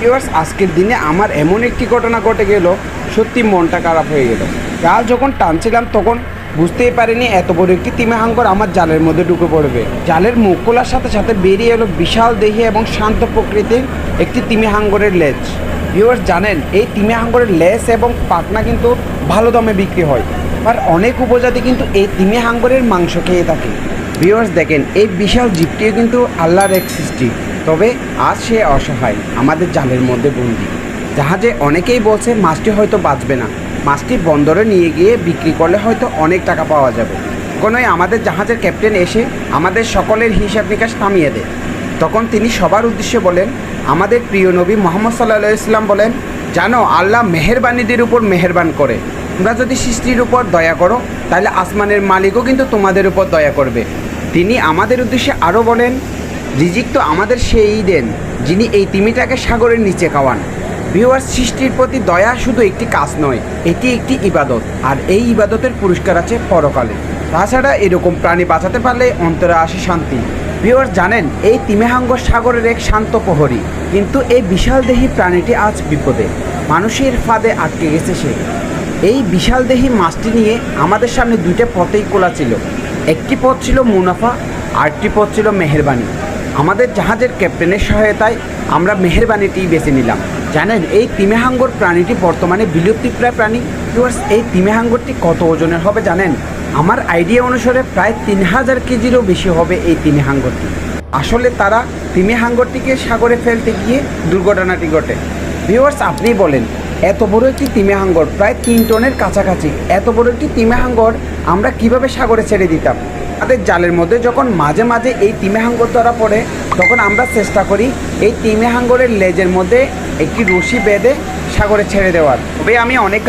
Viewers আজকের দিনে আমার এমন একটি ঘটনা ঘটে গেল, সত্যি মনটা খারাপ হয়ে গেল। জাল যখন টানছিলাম, তখন বুঝতেই পারিনি এত বড় একটি তিমে হাঙ্গর আমার জালের মধ্যে ঢুকে পড়বে। জালের মুখ খোলার সাথে সাথে বেরিয়ে এলো বিশাল দেহে এবং শান্ত প্রকৃতির একটি তিমি হাঙ্গরের লেজ। ভিউয়ার্স জানেন, এই তিমি হাঙ্গরের লেজ এবং পাখনা কিন্তু ভালো দামে বিক্রি হয়। আর অনেক উপজাতি কিন্তু এই তিমি হাঙ্গরের মাংস খেয়ে থাকে। ভিউয়ার্স দেখেন, এই বিশাল জীবটিও কিন্তু আল্লাহর এক সৃষ্টি। তবে আজ সে অসহায়, আমাদের জালের মধ্যে বন্দি। জাহাজে অনেকেই বলছে, মাছটি হয়তো বাঁচবে না। মাছটি বন্দরে নিয়ে গিয়ে বিক্রি করলে হয়তো অনেক টাকা পাওয়া যাবে। কোনোই আমাদের জাহাজের ক্যাপ্টেন এসে আমাদের সকলের হিসাব নিকাশ থামিয়ে দেয়। তখন তিনি সবার উদ্দেশ্যে বলেন, আমাদের প্রিয় নবী মোহাম্মদ সাল্লাহ ইসলাম বলেন, জানো, আল্লাহ মেহেরবানিদের উপর মেহেরবান করে। তোমরা যদি সৃষ্টির উপর দয়া করো, তাহলে আসমানের মালিকও কিন্তু তোমাদের উপর দয়া করবে। তিনি আমাদের উদ্দেশ্যে আরও বলেন রিজিক তো আমাদের সেই দেন, যিনি এই তিমিটাকে সাগরের নিচে খাওয়ান। ভিউয়ার সৃষ্টির প্রতি দয়া শুধু একটি কাজ নয়, এটি একটি ইবাদত, আর এই ইবাদতের পুরস্কার আছে পরকালে। তাছাড়া এরকম প্রাণী বাঁচাতে পারলে অন্তরে আসে শান্তি। ভিউয়ার জানেন, এই তিমেহাঙ্গ সাগরের এক শান্ত প্রহরী, কিন্তু এই বিশাল দেহী প্রাণীটি আজ বিপদে। মানুষের ফাঁদে আটকে গেছে সে। এই বিশাল দেহী মাছটি নিয়ে আমাদের সামনে দুইটা পথেই খোলা ছিল। একটি পথ ছিল মুনাফা, আরেকটি পথ ছিল মেহেরবানি। আমাদের জাহাজের ক্যাপ্টেনের সহায়তায় আমরা মেহেরবানিটি বেছে নিলাম। জানেন, এই তিমেহাঙ্গর প্রাণীটি বর্তমানে বিলুপ্তিপ্রায় প্রাণী। ভিউয়ার্স এই তিমেহাঙ্গরটি কত ওজনের হবে জানেন? আমার আইডিয়া অনুসারে প্রায় তিন হাজার কেজিরও বেশি হবে এই তিমেহাঙ্গরটি। আসলে তারা তিমেহাঙ্গরটিকে সাগরে ফেলতে গিয়ে দুর্ঘটনাটি ঘটে। ভিউয়ার্স আপনি বলেন, এত বড় একটি তিমেহাঙ্গর, প্রায় তিন টনের কাছাকাছি। এত বড় একটি তিমেহাঙ্গর আমরা কীভাবে সাগরে ছেড়ে দিতাম? আমাদের জালের মধ্যে যখন মাঝে মাঝে এই তিমে হাঙ্গর ধরা পড়ে, তখন আমরা চেষ্টা করি এই তিমে হাঙ্গরের লেজের মধ্যে একটি রশি বেঁধে সাগরে ছেড়ে দেওয়ার। তবে আমি অনেক